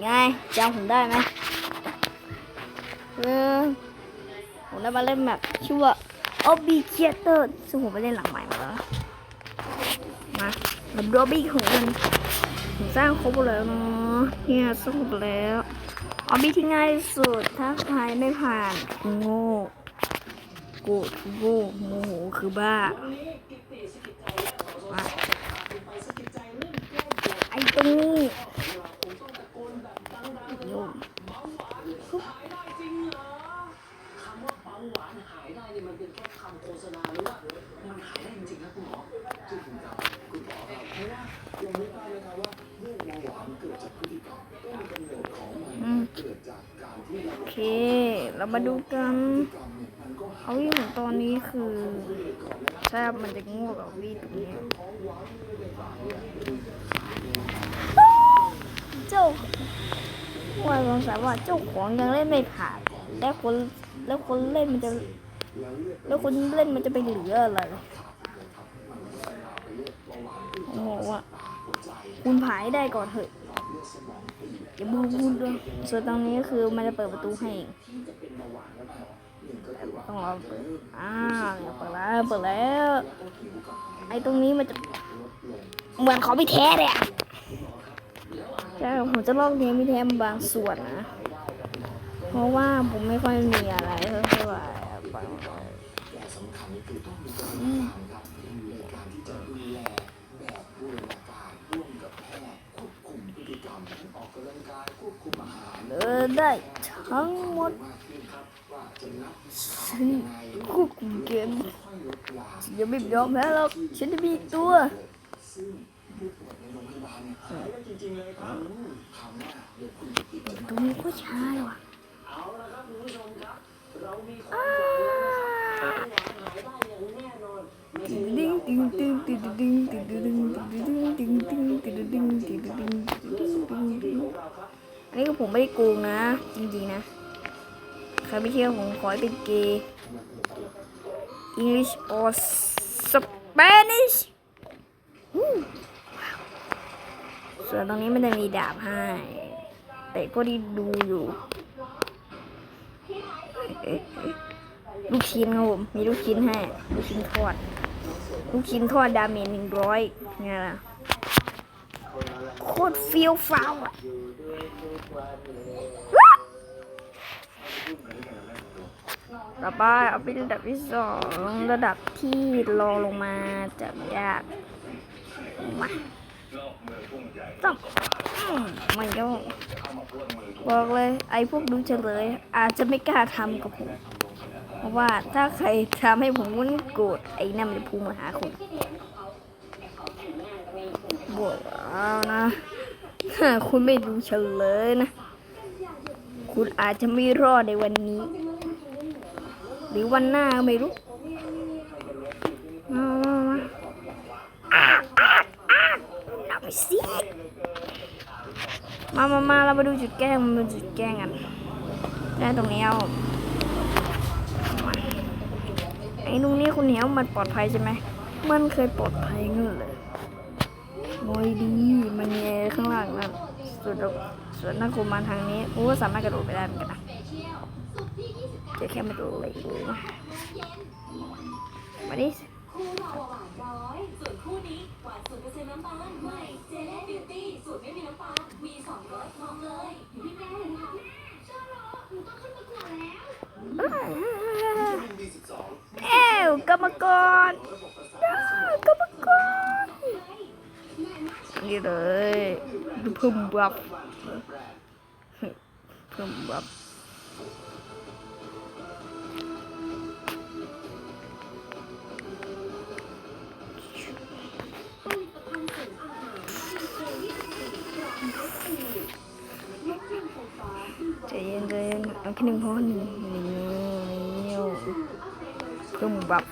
ไงจำผมได้ไหมเออผมได้มาเล่นแบบชื่อว่า Obby Theater ซึ่งผมไปเล่นหลังใหม่มาแล้ว มาแบบดอบบี้ของมันผมสร้างครบแล้วเนาะเนี่ยสร้างครบแล้วออบบี้ที่ง่ายสุด ถ้าใครไม่ผ่านโง่กูโง่โมโหคือบ้าไอ้ตรงนี้โยม อืมโอเค เรามาดูกัน เอาวิ่งตอนนี้คือใช่ครับมันจะง่วงกับวิ่งตรงนี้เจ้าว่าสงสัยว่าเจ้าของยังเล่นไม่ผ่านแล้วคนแล้วคนเล่นมันจะ แล้วคนเล่นมันจะไปเหลืออะไรโอ้โหอะคุณผายได้ก่อนเถอะอย่าบูบูดด้วยส่วนตรงนี้ก็คือมันจะเปิดประตูให้เอง ต่ต้องรอเปิดอ่าเนี่ยเปิดแล้วเปิดแล้ว ไอ้ตรงนี้มันจะเหมือนเขาไม่แท้เลยอะใช่ผมจะลอกเนี้ยไม่แท้มาบางส่วนนะ เพราะว่าผมไม่ค่อยมีอะไรเท่าไหร่อะบางอืมเดินได้ทั้งหมด ฉันควบคุมเกมฉันจะไม่ยอมแพ้หรอกฉันจะมีอีกตัวตรงนี้ก็ช้าเลยว่ะดิ้งดิ้งดิ้งดิ้งดิ้งดิ้งดิ้งดิ้งดิ้งดิ้งดิ้งดิ้งดิ้งดิ้งดิ้งดิ้งดิ้งอันนี้ก็ผมไม่ได้โกงนะ จริงๆนะ ครไม่เชื่อผมขอให้เป็นเกย์ English or Spanish อืมส่วนตรงนี้มันจะมีดาบให้ แต่ก็ดีดูอยู่ลูกชิ้นครับผม มีลูกชิ้นให้ ลูกชิ้นทอด ลูกชิ้นทอดดาเมจหนึ่งร้อยไงล่ะ โคตรเฟี้ยวฟ้าวอะ ต่อไปเอาเป็นระดับที่สองระดับที่รองลงมาจากยากมาต้องมันก็บอกเลย ไอ้พวกดูเฉลย อาจจะไม่กล้าทำกับผม เพราะว่าถ้าใครทำให้ผมวุ่นโกรธไอ้นั่นมันจะพุ่งมาหาคุณบอกเอานะคุณไม่ดูเฉลยนะ คุณอาจจะไม่รอดในวันนี้ หรือวันหน้าไม่รู้มามามาอาอาอาวเอาไปสิมามามาเรามาดูจุดแกล้งมาดูจุดแกล้งกันแกล้งตรงนี้เอาไอ้ตรงนี้คุณเหนียวมันปลอดภัยใช่ไหมมันเคยปลอดภัยเงี้ยเลยโอยดี มันมีข้างล่างนั่นส่วนส่วนนักคุมมาทางนี้กูก็สามารถกระโดดไปได้เหมือนกันนะ เดี๋ยวแค่มาดูเลยดูนะมาดิคู่เราอะหวานร้อยส่วนคู่นี้หวานศูนย์เปอร์เซ็นต์น้ำตาลใหม่เจเล่บิวตี้สูตรไม่มีน้ำตาลมีสองรสลองเลยพี่แม่เลยนะคะชอบเหรอหนูต้องขึ้นประกวดแล้วเอ้วกรรมกรกรรมกรนี่เลยดูเพิ่มบับเพิ่มบับ ใจเย็นใจเย็นเอาแค่หนึ่งพอหนึ่งหนึ่งเงี้ยวเพิ่มบับ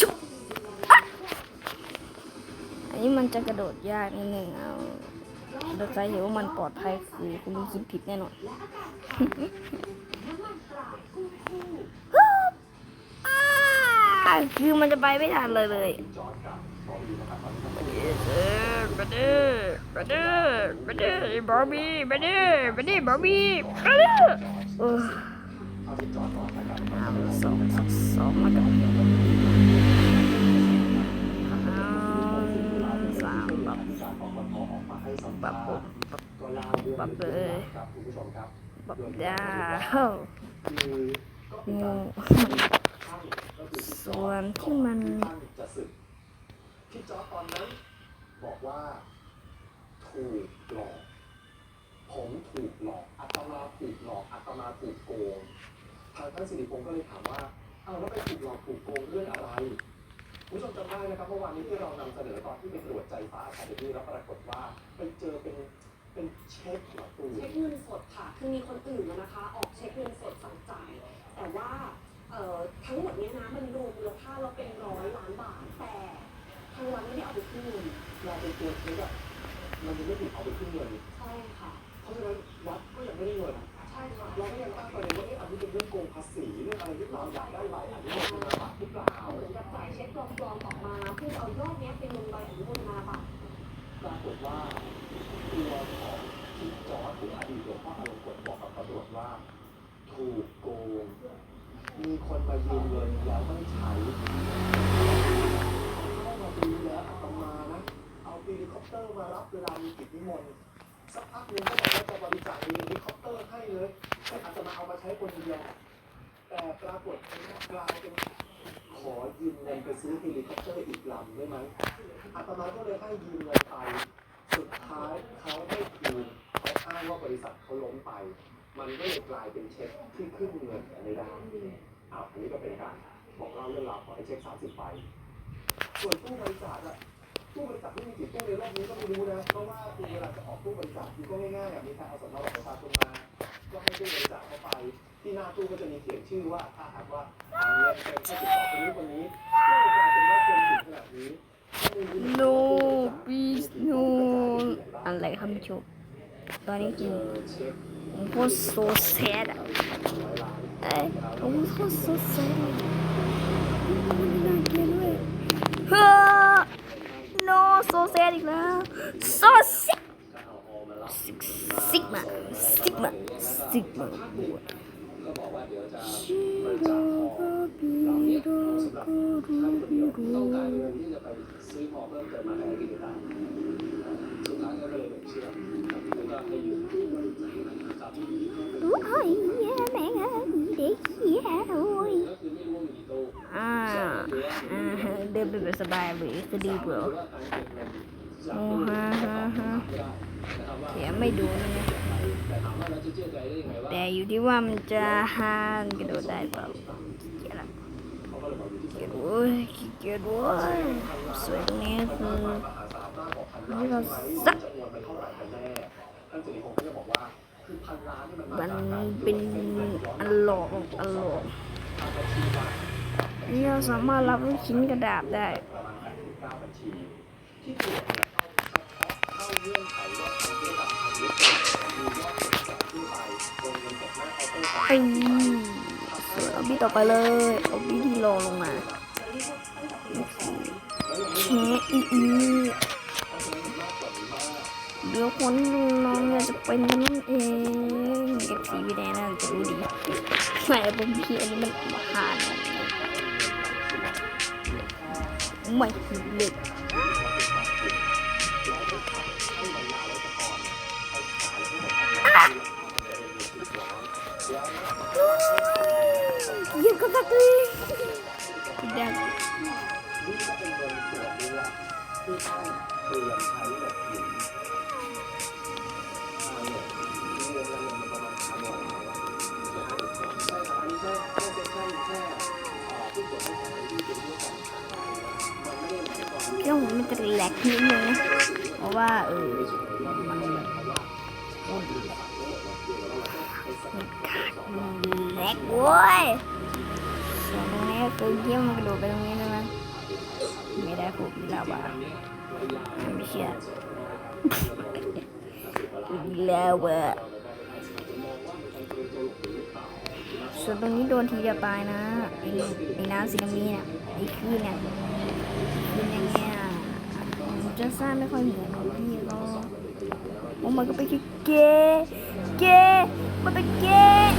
จุ๊บอะอันนี้มันจะกระโดดยากนิดหนึ่งเอาโดยใจเห็นว่ามันปลอดภัยคือคุณคิดผิดแน่นอนอ่าคือมันจะไปไม่ทันเลยเลย มาดิมาดิมาดิบอร์บี้มาดิมาดิบอร์บี้มาดิเออเอาสองสองสองมากันสามแบบแบบแบบแบบเลยแบบดาวงูส่วนที่มันจะสึก พี่จอร์จตอนนั้น บอกว่า ถูกหลอก ผมถูกหลอกอัตมาถูกหลอกอัตมาถูกโกงทางท่านสิริพงศ์ก็เลยถามว่าเอ้าแล้วไปถูกหลอกถูกโกงเรื่องอะไรคุณผู้ชมจำได้นะครับเมื่อวานนี้ที่เรานำเสนอตอนที่ไปตรวจใจฟ้าอาคาเดมี่แล้วปรากฏว่าไปเจอเป็นเป็นเช็คเหรอตูเช็คเงินสดค่ะ คือมีคนอื่นนะคะ ออกเช็คเงินสดสั่งจ่าย แต่ว่าเอ่อทั้งหมดเนี้ยนะมันรวมมูลค่าเราเป็นร้อยล้านบาทแต่ ทางวัดไม่ได้เอาไปขึ้นเงินเราเป็นตัวเช็คอะมันยังไม่ถูกเอาไปขึ้นเงินใช่ค่ะเพราะฉะนั้นวัดก็ยังไม่ได้เงินใช่ค่ะเราก็ยังตั้งประเด็นว่าเอ๊ะอันนี้เป็นเรื่องโกงภาษีเรื่องอะไรหรือเปล่าอยากได้ใบอนุโมทนาบัตรหรือเปล่าเหมือนกับจ่ายเช็คปลอมๆออกมาเพื่อเอายอดเนี้ยเป็นลงใบอนุโมทนาบัตรปรากฏว่าตัวของทิศจอร์ดหรืออดีตหลวงพ่ออารมณ์กฎบอกกับตำรวจว่า ถูกโกงมีคนมายืมเงินแล้วไม่ใช้ มนต์สักพักหนึ่งก็บอกว่าจะบริจาคเฮลิคอปเตอร์ให้เลยให้อาตมาเอามาใช้คนเดียวแต่ปรากฏกลายเป็นขอยืมเงินไปซื้อเฮลิคอปเตอร์อีกลำได้ไหมอาตมาก็เลยให้ยืมเงินไป สุดท้ายเขาไม่คืนเขาอ้างว่าบริษัทเขาล้มไป มันก็เลยกลายเป็นเช็คที่ขึ้นเงินไม่ได้อ้าวอันนี้ก็เป็นการบอกเล่าเรื่องราวของไอ้เช็คสามสิบใบส่วนตู้บริจาคอะ ตู้บริจาคไม่มีกี่ตู้ในโลกนี้ก็ไม่รู้นะ เพราะว่าคือเวลาจะออกตู้บริจาคคือก็ง่ายๆอะมีการเอาสำเนาบัตรประชาชนมาก็ให้ตู้บริจาคเข้าไป ที่หน้าตู้ก็จะมีเขียนชื่อว่าถ้าหากว่าทางเนี้ยเป็นผู้ติดต่อคนนี้คนนี้ก็เลยกลายเป็นว่าคนถึงขนาดนี้ no please no อะไรครับชมตอนนี้จริงผมโคตร so sad อะเอ้ยผมโคตร so sad เลยมันน่าเกลียดด้วยเฮ้ โซเซอีกแล้วโซเซซิกมาเดี๋ยวจะชิโรโกบิกรูบิโรต้องนะไปซื้อพอเพิ่มเติมมาให้กิจการสุดท้ายก็เลยหลงเชื่อแล้วก็ให้ยืมครับ Ôi, mẹ ơi, để gì hả ôi ก็คือไม่รู้ว่ามีกี่ตู้ อ่าอ่า เดินไปแบบสบายเลยก็ดีเปล่าโอ้ฮ่าฮ่าฮ่าเขียไม่ดูนะแต่อใจไงแต่อยู่ที่ว่ามันจะหานกระโดดได้เปล่าเกียดละเขาก็เลยบอกอยู่ที่เกียดโว้ยเกียจโว้ยสวยตรงนี้คือนี่เราสักมันเท่าไหร่กันแน่ท่านสิริพงศ์ก็จะบอกว่าคือพันเป็นอันหลอกอันหลอก นี่เราสามารถรับลูกชิ้นกระดาษได้เอนไขว่าทางธุรกรรมทางวิทยามียอดเงินจากที่ไปโอนเงินสดหน้าเคาน์เตอร์ไอ้สวยเอาบี้ต่อไปเลยเอาบี้ที่รอลงมาแค่อีอีเดี๋ยวคนน้องเนี่ยจะเป็นนั่นเองเก็บสีวิแดงน่าจะรู้ดีไม่ผมพี่อันนี้มันผ่าน ไม่ ครื่องผมมันจะแหลกนิดนึงนะเพราะว่าเออมันแบบอุ่นแหลกเว้ยส่วนตรงนี้คือเยี่ยมกระโดดไปตรงนี้ได้ไหมไม่ได้ผมไม่ได้ว่าไม่เชื่อแล้วเว้ย ส่วนตรงนี้โดนทีเดียวตายนะไอ้ไอ้น้ำสีน้ำนี้เนี่ยไอ้คลื่นเนี่ยคลื่นอย่างเงี้ยจะสร้างไม่ค่อยเหมือนของพี่หรอกโอ้มันก็เป็นแค่เกย์เกย์มันเป็นเกย์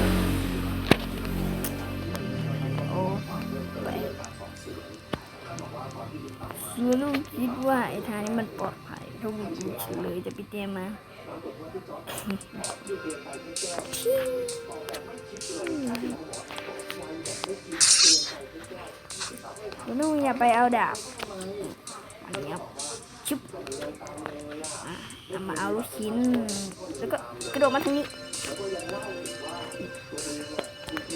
โอ้ไปซูลูกคิดว่าไอ้ทางนี้มันปลอด ถ้าบุกรุกเฉลยจะไปเตรียมมาซูลูกอย่าไปเอาดาบอันนี้ครับชุบอะเอามาเอาลูกชิ้น แล้วก็กระโดดมาทางนี้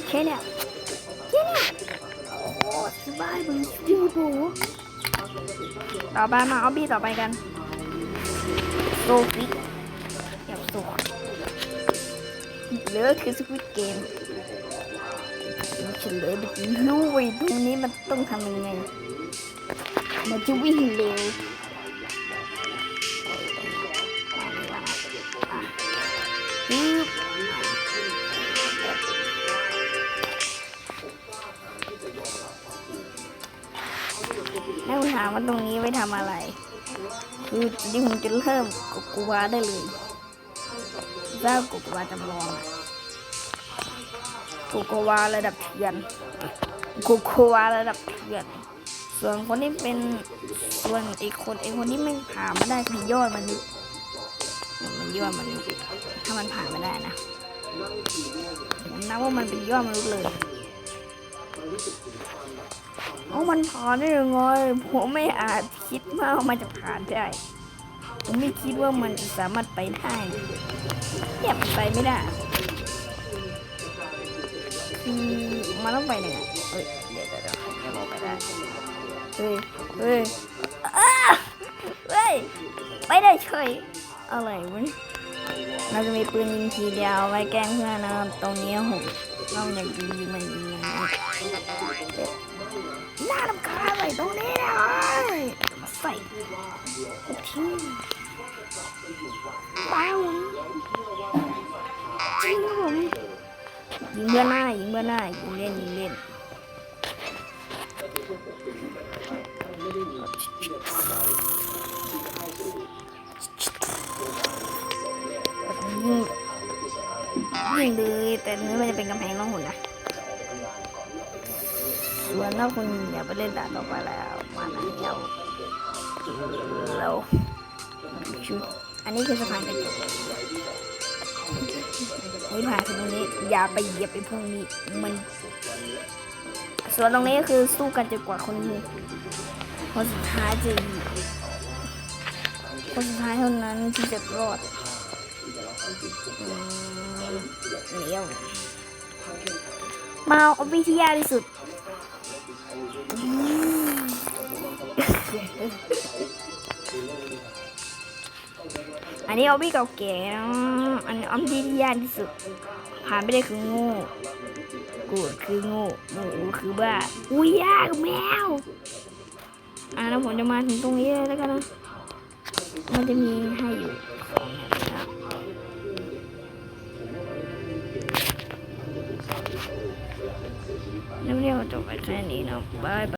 แค่เนี้ยแค่เนี้ยโอ้สบายมึงจิวบูต่อไปมาเอาบี้ต่อไปกัน โซฟิกอยากโซเลือคือสวิตเกมเฉลยแบบรู้ไว้ตรงนี้มันต้องทำยังไง มันจะวิ่งเร็วปึ๊บแล้วคุณถามว่าตรงนี้ไว้ทำอะไร คือที่ผมจะเริ่มกบกูวาได้เลยเจ้ากบกูวาจำลองอะกบกูวาระดับเถื่อนกบกูวาระดับเถื่อนส่วนคนที่เป็นส่วนอีกคนไอ้คนที่ไม่ผ่านไม่ได้คือยอดมันษย์มันยอดมันถ้ามันผ่านไม่ได้นะผมนับว่ามันเป็นยอดมนุษย์เลย เอามันผ่านได้ยังไงผมไม่อาจคิดว่ามันจะผ่านได้ ผมไม่คิดว่ามันจะสามารถไปได้เนี่ยไปไม่ได้คือมันต้องไปยังไงเอ้ยเดี๋ยวเดี๋ยวเดี๋ยวจะบอกไปได้เฮ้ยเฮ้ยเฮ้ยไม่ได้เฉยอะไรวะเนี่ยเราจะมีปืนยิงทีเดียวไว้แกล้งเพื่อนนะตรงนี้ผมเราอยากยิงมันยิงอย่าง น่ารำคาญเลยตรงนี้เลยมาใส่ทิ้งเปล่าจริงครับผมยิงเพื่อนหน้ายิงเพื่อนหน้ายิงเล่นยิงเล่นยิงยิงเลยแต่นี่มันจะเป็นกำแพงน้องหุ่นนะ ส่วนถ้าคุณอย่าไปเล่นด่านต่อไปแล้วมาไหนเราเราชุดอันนี้คือสะพานกระจกนี่ผ่านตรงนี้อย่าไปเหยียบไปพวกนี้มัน ส่วนตรงนี้ก็คือสู้กันจนกว่าคนคนสุดท้ายจะคนสุดท้ายเท่านั้นที่จะรอดเหนียวมาเอาวิทยาที่สุด อันนี้เอาวิเก่าแก่นะอันนี้เอาวิทยากที่สุดผ่านไม่ได้คือง่กูคือง่หมูคือบ้าอุ้ยยากแมวอ่าแล้วผมจะมาถึงตรงนี้เลยแล้วกันนะมันจะมีให้อยู่สอง เรียกว่าจบไปแค่นี้นะบายบาย